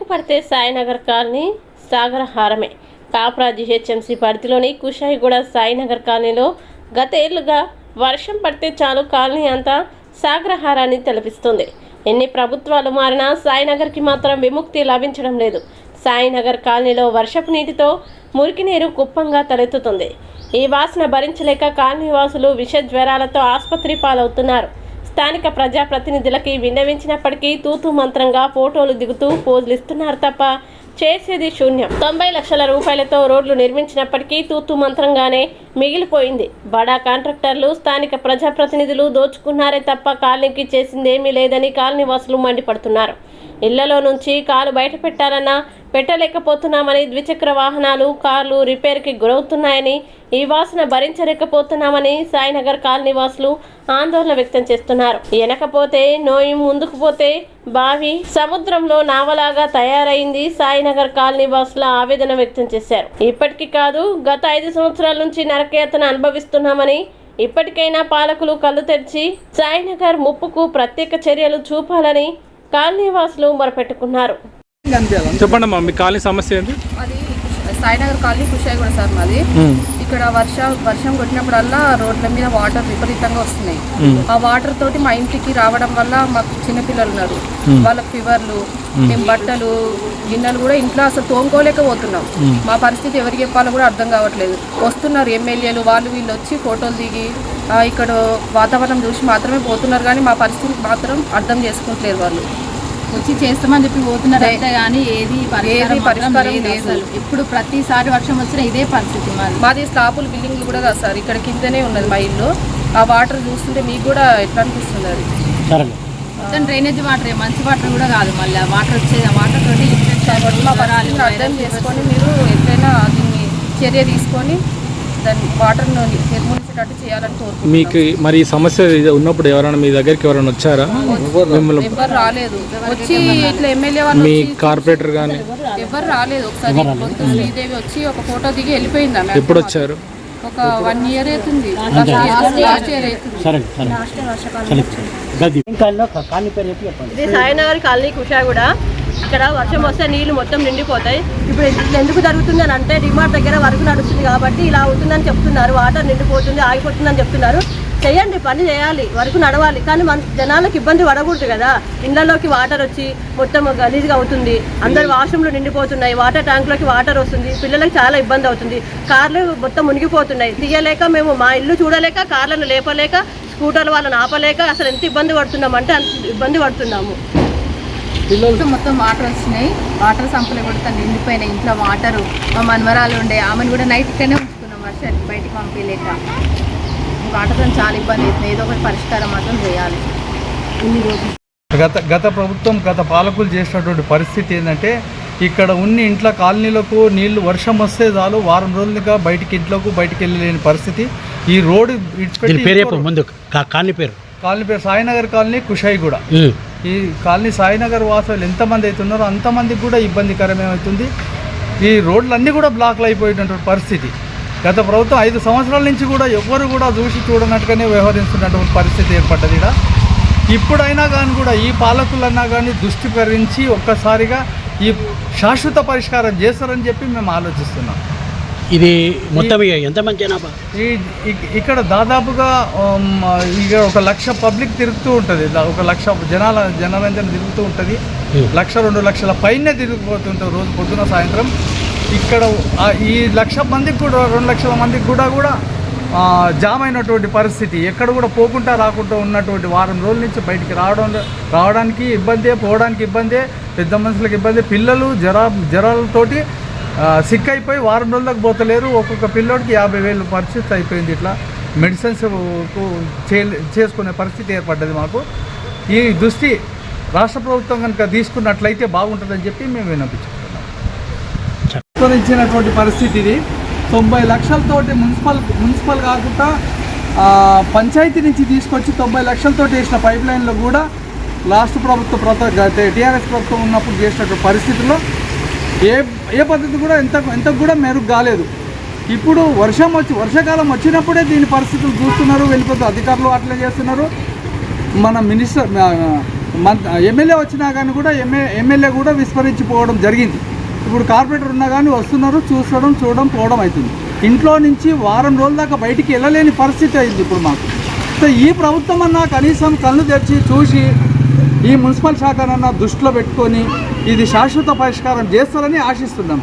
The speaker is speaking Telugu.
పడితే సాయినగర్ కాలనీ సాగరహారమే. కాప్రా హెచ్ఎంసీ పరిధిలోని కుషాయిగూడ సాయినగర్ కాలనీలో గత ఏళ్ళుగా వర్షం పడితే చాలు కాలనీ అంతా సాగరహారాన్ని తలపిస్తుంది. ఎన్ని ప్రభుత్వాలు మారినా సాయినగర్కి మాత్రం విముక్తి లభించడం లేదు. సాయినగర్ కాలనీలో వర్షపు నీటితో మురికి నీరు కుప్పంగా తలెత్తుతుంది. ఈ వాసన భరించలేక కాలనీ వాసులు విష జ్వరాలతో ఆసుపత్రి పాలవుతున్నారు. స్థానిక ప్రజాప్రతినిధులకి విన్నవించినప్పటికీ తూతు మంత్రంగా ఫోటోలు దిగుతూ పోజులు ఇస్తున్నారు తప్ప చేసేది శూన్యం. తొంభై లక్షల రూపాయలతో రోడ్లు నిర్మించినప్పటికీ తూతు మంత్రంగానే మిగిలిపోయింది. బడా కాంట్రాక్టర్లు స్థానిక ప్రజాప్రతినిధులు దోచుకున్నారే తప్ప కాలనీకి చేసిందేమీ లేదని కాలనీవాసులు మండిపడుతున్నారు. ఇళ్ళలో నుంచి కాలు బయట పెట్టాలన్నా పెట్టలేకపోతున్నామని ద్విచక్ర వాహనాలు కార్లు రిపేర్కి గురవుతున్నాయని ఈ వాసన భరించలేకపోతున్నామని సాయినగర్ కాలనీవాసులు ఆందోళన వ్యక్తం చేస్తున్నారు. వెనకపోతే నోయి ముందుకు పోతే బావి సముద్రంలో నావలాగా తయారైంది సాయినగర్ కాలనీవాసుల ఆవేదన వ్యక్తం చేశారు. ఇప్పటికీ కాదు గత ఐదు సంవత్సరాల నుంచి నరకయాతన అనుభవిస్తున్నామని ఇప్పటికైనా పాలకులు కళ్ళు తెరిచి సాయినగర్ ముప్పుకు ప్రత్యేక చర్యలు చూపాలని కాలనీ వాసులు మొరపెట్టుకున్నారు. చెప్పండి అమ్మా మీ కాలనీ సమస్య ఏంటి అది సాయినగర్ కాలనీ కుషాయిగూడ సార్ మాది. ఇక్కడ వర్ష వర్షం కొట్టినప్పుడల్లా రోడ్ల మీద వాటర్ విపరీతంగా వస్తున్నాయి. ఆ వాటర్ తోటి మా ఇంటికి రావడం వల్ల మాకు చిన్నపిల్లలు ఉన్నారు. వాళ్ళ ఫీవర్లు మేము. బట్టలు గిన్నెలు కూడా ఇంట్లో అసలు తోముకోలేకపోతున్నాం. మా పరిస్థితి ఎవరికి చెప్పాలో కూడా అర్థం కావట్లేదు. వస్తున్నారు ఎమ్మెల్యేలు వాళ్ళు వీళ్ళు వచ్చి ఫోటోలు దిగి ఇక్కడ వాతావరణం చూసి మాత్రమే పోతున్నారు కానీ మా పరిస్థితి మాత్రం అర్థం చేసుకుంటలేరు వాళ్ళు. వచ్చి చేస్తామని చెప్పి పోతున్నారు అంతే కానీ ఏది ఏది పరిష్కారం లేదు. ఇప్పుడు ప్రతిసారి వర్షం వచ్చినా ఇదే పరిస్థితి మాది. మాది స్లాపుల్ బిల్డింగ్ కూడా కాదు సార్. ఇక్కడ కిందనే ఉన్నది మా ఇల్లు. ఆ వాటర్ చూస్తుంటే మీకు కూడా ఎట్లా అనిపిస్తుంది అది? మొత్తం డ్రైనేజ్ వాటర్ మంచి వాటర్ కూడా కాదు మళ్ళీ. వాటర్ వచ్చేది ఆ వాటర్ తోటి ఇన్ఫెక్షన్ అర్థం చేసుకొని మీరు ఎట్లయినా దీన్ని చర్య తీసుకొని దాన్ని వాటర్ను నిర్మూలించేటట్టు చేయాలని కోరుకుంటున్నాం. మీకు మరి ఈ సమస్య ఉన్నప్పుడు ఎవరైనా మీ దగ్గరికి ఎవరైనా వచ్చారా? మిమ్మల్ని ఎవరు రాలేదు. వచ్చి ఇట్లా ఎమ్మెల్యే వాళ్ళు మీ వచ్చి కార్పొరేటర్ కానీ ఎవరు రాలేదు. ఒకసారి పొద్దు శ్రీదేవి వచ్చి ఒక ఫోటో దిగి వెళ్ళిపోయింది ఆమె ఎప్పుడు వచ్చారు? ఒక వన్ ఇయర్ అవుతుంది. లాస్ట్ ఇయర్ అవుతుంది. ఇది సాయినగర్ కాలనీ కుషాగూడ. ఇక్కడ వర్షం వస్తే నీళ్ళు మొత్తం నిండిపోతాయి. ఇప్పుడు ఎందుకు జరుగుతుంది అని అంటే డిమార్ట్ దగ్గర వరకు నడుస్తుంది కాబట్టి ఇలా అవుతుందని చెప్తున్నారు. వాటర్ నిండిపోతుంది ఆగిపోతుందని చెప్తున్నారు. చేయండి పని చేయాలి వరకు నడవాలి. కానీ మన జనాలకు ఇబ్బంది పడకూడదు కదా. ఇళ్ళలోకి వాటర్ వచ్చి మొత్తం గలీజ్గా అవుతుంది. అందరు వాష్రూమ్లు నిండిపోతున్నాయి. వాటర్ ట్యాంక్లోకి వాటర్ వస్తుంది. పిల్లలకు చాలా ఇబ్బంది అవుతుంది. కార్లు మొత్తం మునిగిపోతున్నాయి. తీయలేక మేము మా ఇల్లు చూడలేక కార్లను లేపలేక స్కూటర్లు వాళ్ళని ఆపలేక అసలు ఎంత ఇబ్బంది పడుతున్నాం అంటే అంత ఇబ్బంది పడుతున్నాము. ఇంట్లో మొత్తం వాటర్ వచ్చినాయి. వాటర్ సంపలు కొడతా నిండిపోయినాయి. ఇంట్లో వాటర్ మా మనవరాలు ఉండే ఆమెను కూడా నైట్ ఇక్కడనే ఉంచుకున్నాం వర్షానికి బయటికి పంపించలేక వాటర్తో చాలా ఇబ్బంది అవుతుంది. ఏదో ఒకటి పరిష్కారం మాత్రం చేయాలి. గత గత ప్రభుత్వం గత పాలకులు చేసినటువంటి పరిస్థితి ఏంటంటే ఇక్కడ ఉన్ని ఇంట్లో కాలనీలకు నీళ్ళు వర్షం వస్తే చాలు వారం రోజులుగా బయటికి ఇంట్లోకి బయటికి వెళ్ళలేని పరిస్థితి. ఈ రోడ్డు పేరు ముందు కాలనీ పేరు. కాలనీ పేరు సాయినగర్ కాలనీ కుషాయిగూడ. ఈ కాలనీ సాయినగర్ వాసులు ఎంతమంది అవుతున్నారో అంతమందికి కూడా ఇబ్బందికరమేమవుతుంది ఈ రోడ్లన్నీ కూడా బ్లాక్లు అయిపోయినటువంటి పరిస్థితి. గత ప్రభుత్వం ఐదు సంవత్సరాల నుంచి కూడా ఎవ్వరు కూడా చూసి చూడనట్టుగానే వ్యవహరిస్తున్నటువంటి పరిస్థితి ఏర్పడ్డది ఇక్కడ. ఇప్పుడైనా కానీ కూడా ఈ పాలకులన్నా కానీ దృష్టికరించి ఒక్కసారిగా ఈ శాశ్వత పరిష్కారం చేస్తారని చెప్పి మేము ఆలోచిస్తున్నాం. ఇది మొత్తం ఎంతమంది జనాభా? ఇక్కడ దాదాపుగా ఇక ఒక లక్ష పబ్లిక్ తిరుగుతూ ఉంటుంది. ఒక లక్ష జనాల జనరంజన తిరుగుతూ ఉంటుంది. లక్ష రెండు లక్షల పైనే తిరిగిపోతుంటారు రోజు పొద్దున సాయంత్రం. ఇక్కడ ఈ లక్ష మందికి కూడా రెండు లక్షల మందికి కూడా కూడా జామ్ అయినటువంటి పరిస్థితి. ఎక్కడ కూడా పోకుండా రాకుండా ఉన్నటువంటి వారం రోజుల నుంచి బయటికి రావడం రావడానికి ఇబ్బందే పోవడానికి ఇబ్బందే పెద్ద మనుషులకు ఇబ్బంది. పిల్లలు జ్వర జ్వరాలతోటి సిక్ అయిపోయి వారం రోజులకు పోతలేరు. ఒక్కొక్క పిల్లోడికి యాభై వేలు పరిస్థితి అయిపోయింది ఇట్లా. మెడిసిన్స్ చే- చేసుకునే పరిస్థితి ఏర్పడ్డది మాకు. ఈ దృష్టి రాష్ట్ర ప్రభుత్వం కనుక తీసుకున్నట్లయితే బాగుంటుందని చెప్పి మేము విన్నపించుకుంటున్నాం. ప్రభుత్వం ఇచ్చినటువంటి పరిస్థితి ఇది. తొంభై లక్షలతోటి మున్సిపల్ మున్సిపల్ కాకుండా పంచాయతీ నుంచి తీసుకొచ్చి తొంభై లక్షలతోటి వేసిన పైప్ లైన్లో కూడా లాస్ట్ ప్రభుత్వ ప్రభుత్వ టీఆర్ఎస్ ప్రభుత్వం ఉన్నప్పుడు చేసినటువంటి పరిస్థితుల్లో ఏ ఏ పద్ధతి కూడా ఎంత ఎంత కూడా మెరుగు కాలేదు. ఇప్పుడు వర్షం వచ్చి వర్షాకాలం వచ్చినప్పుడే దీని పరిస్థితులు చూస్తున్నారు వెళ్ళిపోతే అధికారులు అట్లా చేస్తున్నారు. మన మినిస్టర్ ఎమ్మెల్యే వచ్చినా కానీ కూడా ఎంఏ ఎమ్మెల్యే కూడా విస్మరించిపోవడం జరిగింది. ఇప్పుడు కార్పొరేటర్ ఉన్నా కానీ వస్తున్నారు చూసడం చూడడం పోవడం అవుతుంది. ఇంట్లో నుంచి వారం రోజుల దాకా బయటికి వెళ్ళలేని పరిస్థితి అయింది ఇప్పుడు మాకు. సో ఈ ప్రభుత్వం అన్నా కనీసం కళ్ళు తెరిచి చూసి ఈ మున్సిపల్ శాఖనన్నా దృష్టిలో పెట్టుకొని ఇది శాశ్వత పరిష్కారం చేస్తారని ఆశిస్తున్నాం.